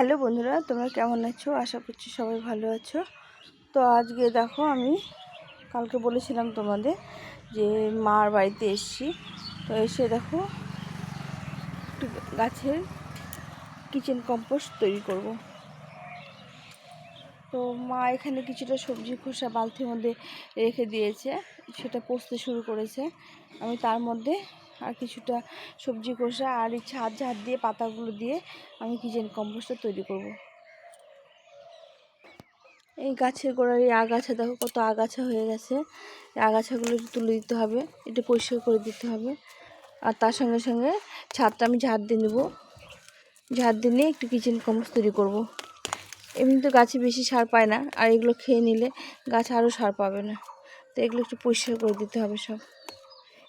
Hello বন্ধুরা, তোমরা কেমন আছো? আশা করছি সবাই ভালো আছো। তো আজকে দেখো আমি, কালকে বলেছিলাম তোমাদের যে মার বাড়িতে এসেছি। তো এসে দেখো, একটু গাছের কিচেন কম্পোস্ট তৈরি করব। তো মা এখানে কিছুটা সবজি খোসা বালতির মধ্যে রেখে দিয়েছে, সেটা পোষতে শুরু করেছে। আমি তার মধ্যে আর কিছুটা সবজি কষা আর এই ছাদ ঝাড় দিয়ে, পাতাগুলো দিয়ে আমি কিচেন কম্পোস্টটা তৈরি করব। এই গাছের গোড়ার এই আগাছা, দেখো কত আগাছা হয়ে গেছে। এই আগাছাগুলো তুলে দিতে হবে, একটু পরিষ্কার করে দিতে হবে। আর তার সঙ্গে সঙ্গে ছাদটা আমি ঝাড় দিয়ে নেব। ঝাড় দিয়ে নিয়ে একটু কিচেন কম্পোস্ট তৈরি করব। এমনি তো গাছে বেশি সার পায় না, আর এগুলো খেয়ে নিলে গাছ আরও সার পাবে না। তো এগুলো একটু পরিষ্কার করে দিতে হবে সব।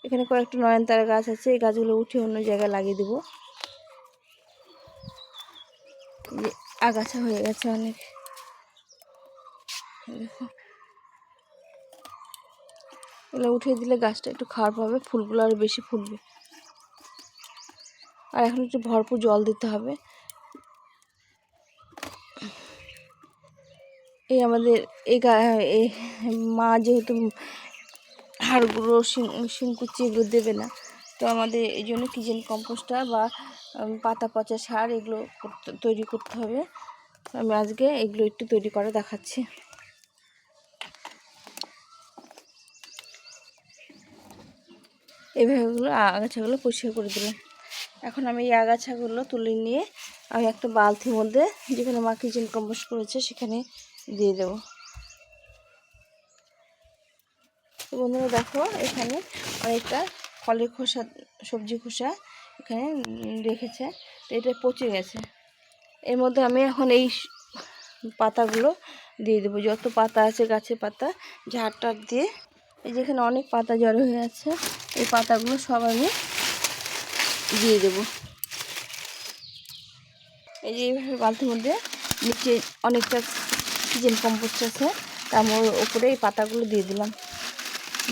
এখানে কয়েকটা নয়নতারা গাছ আছে, এই গাছগুলো উঠে অন্য জায়গায় লাগিয়ে দেবো। আগাছা হয়ে গেছে অনেক। এগুলো উঠিয়ে দিলে গাছটা একটু খারাপ হবে, ফুলগুলো আরও বেশি ফুলবে। আর এখন একটু ভরপুর জল দিতে হবে। এই আমাদের এই গা এই মা যেহেতু হাড়গুলো শিংকুচি এগুলো দেবে না। তো আমাদের এই জন্য কিচেন কম্পোস্টটা বা পাতা, পচা সার এগুলো তৈরি করতে হবে। আমি আজকে এগুলো একটু তৈরি করে দেখাচ্ছি। এইভাবেগুলো আগাছাগুলো পরিষ্কার করে দিলাম এখন আমি এই আগাছাগুলো তুলে নিয়ে আমি একটা বালতির মধ্যে যেখানে মা কিচেন কম্পোস্ট করেছে সেখানে দিয়ে দেবো তো বন্ধুরা দেখো, এখানে অনেকটা ফলের খোসা, সবজি খোসা এখানে রেখেছে। তো এটা পচে গেছে। এর মধ্যে আমি এখন এই পাতাগুলো দিয়ে দেবো। যত পাতা আছে গাছের পাতা, ঝাড় টাড় দিয়ে। এই যেখানে অনেক পাতা জড়ো হয়ে আছে, এই পাতাগুলো সব আমি দিয়ে দেবো। এই যে এইভাবে বালতির মধ্যে নিচে অনেকটা কিচেন কম্পোস্ট আছে তার ওপরে এই পাতাগুলো দিয়ে দিলাম।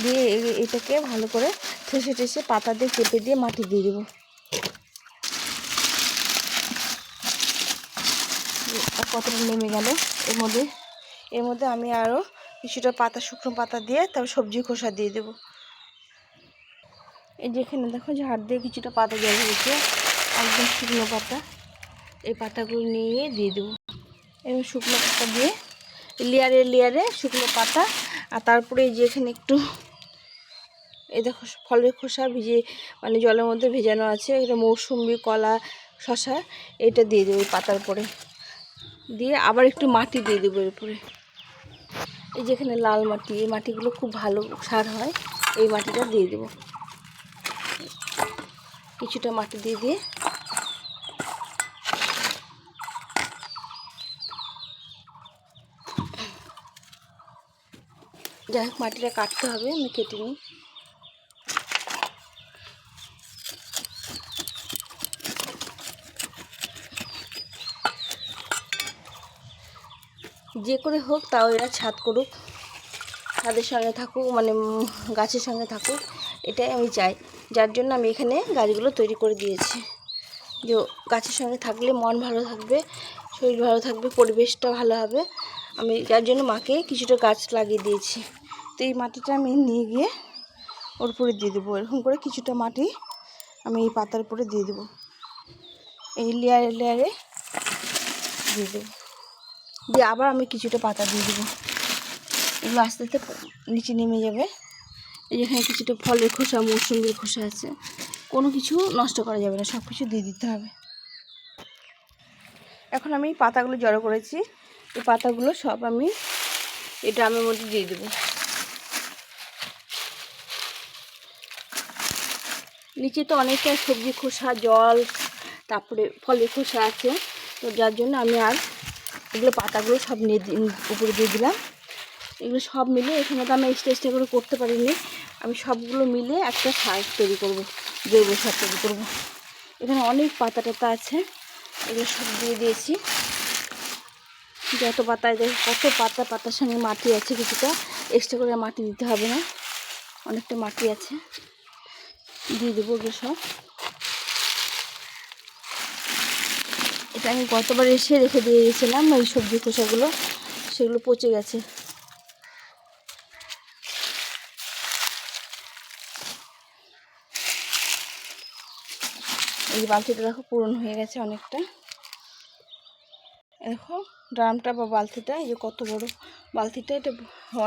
দিয়ে এটাকে ভালো করে ঠেসে ঠেসে পাতা দিয়ে চেপে দিয়ে মাটি দিয়ে দেবো। কতটা নেমে গেল এর মধ্যে। এর মধ্যে আমি আরও কিছুটা পাতা, শুকনো পাতা দিয়ে তারপর সবজি খোসা দিয়ে দেবো। এই যেখানে দেখো ঝাড় দিয়ে কিছুটা পাতা জল হয়েছে, একদম শুকনো পাতা। এই পাতাগুলো নিয়ে দিয়ে দেবো। এবং শুকনো পাতা দিয়ে লেয়ারে লেয়ারে শুকনো পাতা, আর তারপরে এই যে এখানে একটু এই দেখো ফলের খোসা ভিজে মানে জলের মধ্যে ভেজানো আছে। এটা মৌসুম্বি কলা শশা এটা দিয়ে দেবো পাতার পরে দিয়ে আবার একটু মাটি দিয়ে দেবো এর উপরে। এই যেখানে লাল মাটি, এই মাটিগুলো খুব ভালো সার হয়, এই মাটিটা দিয়ে দেবো। কিছুটা মাটি দিয়ে দিয়ে। যাই হোক, মাটিটা কাটতে হবে, আমি কেটে নিই। যে করে হোক তাও এরা ছাদ করুক, ছাদের সঙ্গে থাকুক মানে গাছের সঙ্গে থাকুক, এটাই আমি চাই। যার জন্য আমি এখানে গাছগুলো তৈরি করে দিয়েছি। যে গাছের সঙ্গে থাকলে মন ভালো থাকবে, শরীর ভালো থাকবে, পরিবেশটা ভালো হবে। আমি যার জন্য মাকে কিছুটা গাছ লাগিয়ে দিয়েছি। তো এই মাটিটা আমি নিয়ে গিয়ে ওর উপরে দিয়ে দেবো। এরকম করে কিছুটা মাটি আমি এই পাতার উপরে দিয়ে দেবো। এই লেয়ারে লেয়ারে দিয়ে দেবো। দিয়ে আবার আমি কিছুটা পাতা দিয়ে দেবো। এগুলো আস্তে আস্তে নিচে নেমে যাবে। এই যেখানে কিছুটা ফলের খোসা, মৌসুমির খোসা আছে। কোনো কিছু নষ্ট করা যাবে না সব কিছু দিয়ে দিতে হবে। এখন আমি পাতাগুলো জড়ো করেছি। এই পাতাগুলো সব আমি এই ড্রামের মধ্যে দিয়ে দেবো। নিচে তো অনেকটা সবজি খোসা, জল, তারপরে ফলের খোসা আছে। তো যার জন্য আমি আর এগুলো পাতাগুলো সব নিয়ে উপরে দিয়ে দিলাম। এগুলো সব মিলে এখানে তো আমি এক্সট্রা এক্সট্রা করে করতে পারিনি। আমি সবগুলো মিলে একটা সার তৈরি করব, জৈব সার তৈরি করব। এখানে অনেক পাতা টাতা আছে, এগুলো সব দিয়ে দিয়েছি। যত পাতায় দেখ কত পাতা পাতার সঙ্গে মাটি আছে কিছুটা এক্সট্রা করে মাটি দিতে হবে না। অনেকটা মাটি আছে। দিয়ে দেবো এগুলো সব। এটা আমি গতবার এসে রেখে দিয়ে গেছিলাম এই সবজি খোসাগুলো, সেগুলো পচে গেছে। এই বালতিটা দেখো পূরণ হয়ে গেছে অনেকটা। দেখো, ড্রামটা বা বালতিটা, এই যে কত বড় বালতিটা, এটা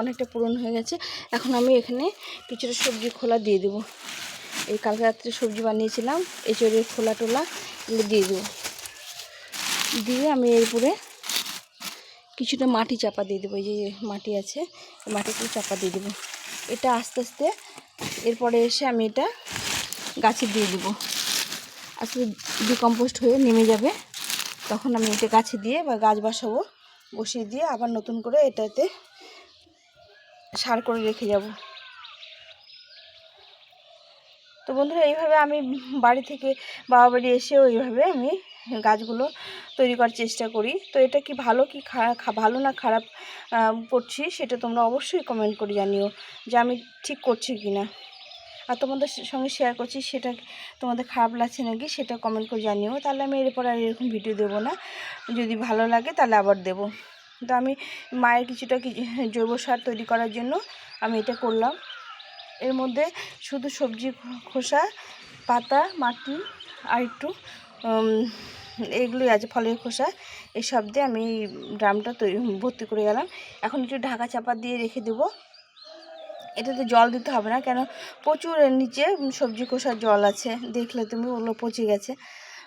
অনেকটা পূরণ হয়ে গেছে। এখন আমি এখানে কিছুটা সবজি খোলা দিয়ে দেবো। এই কালকে রাত্রে সবজি বানিয়েছিলাম, এঁচড়ের খোলা টোলা এগুলো দিয়ে দেবো। দিয়ে আমি এরপরে কিছুটা মাটি চাপা দিয়ে দেবো যে মাটি আছে মাটিগুলো চাপা দিয়ে দেবো। এটা আস্তে আস্তে এরপরে এসে আমি এটা গাছে দিয়ে দেবো। আস্তে ডিকম্পোস্ট হয়ে নেমে যাবে। তখন আমি এটা গাছে দিয়ে বা গাছ বসাবো, বসিয়ে দিয়ে আবার নতুন করে এটাতে সার করে রেখে যাব। তো বন্ধুরা, এইভাবে আমি বাড়ি থেকে বাবা বাড়ি এসেও এইভাবে আমি গাছগুলো তৈরি করার চেষ্টা করি। তো এটা কি ভালো কি ভালো না খারাপ করছি সেটা তোমরা অবশ্যই কমেন্ট করে জানিও যে আমি ঠিক করছি কি না আর তোমাদের সঙ্গে শেয়ার করছি সেটা তোমাদের খারাপ লাগছে নাকি সেটা কমেন্ট করে জানিও। তাহলে আমি এরপর আর এরকম ভিডিও দেবো না। যদি ভালো লাগে তাহলে আবার দেবো। তো আমি মায়ের কিছুটা জৈব সার তৈরি করার জন্য আমি এটা করলাম। এর মধ্যে শুধু সবজি খোসা, পাতা, মাটি আর একটু এগুলোই আছে, ফলের খোসা। এসব দিয়ে আমি ড্রামটা তৈরি, ভর্তি করে গেলাম। এখন একটু ঢাকা চাপা দিয়ে রেখে দেবো। এটাতে জল দিতে হবে না, কেন প্রচুর নিচে সবজি খোসার জল আছে। দেখলে তুমি, ওগুলো পচে গেছে।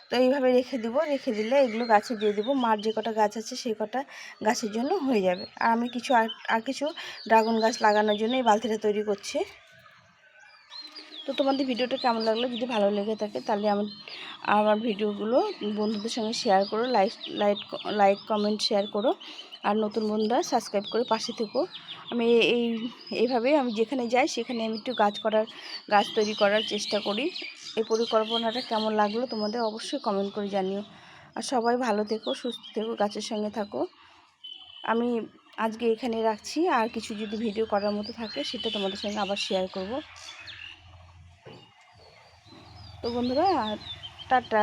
তো এইভাবে রেখে দিব, রেখে দিলে এগুলো গাছে দিয়ে দেবো। মার যে কটা গাছ আছে, সেই কটা গাছের জন্য হয়ে যাবে। আর আমি কিছু আর কিছু ড্রাগন গাছ লাগানোর জন্য এই বালতিটা তৈরি করছি। তো তোমাদের ভিডিওটা কেমন লাগল? যদি ভালো লেগে থাকে তাহলে আমি আমার ভিডিওগুলো বন্ধুদের সঙ্গে শেয়ার করো like like like comment share করো। আর নতুন বন্ধুরা সাবস্ক্রাইব করে পাশে থেকো। আমি এই, এইভাবে আমি যেখানে যাই সেখানে আমি একটু গাছ করার, গাছ তৈরি করার চেষ্টা করি। এই পরিকল্পনাটা কেমন লাগল তোমাদের অবশ্যই কমেন্ট করে জানিও। আর সবাই ভালো থেকো, সুস্থ থেকো, গাছের সঙ্গে থাকো। আমি আজকে এখানে রাখছি। আর কিছু যদি ভিডিও করার মতো থাকে সেটা তোমাদের সঙ্গে আবার শেয়ার করব। তো বন্ধুরা টাটা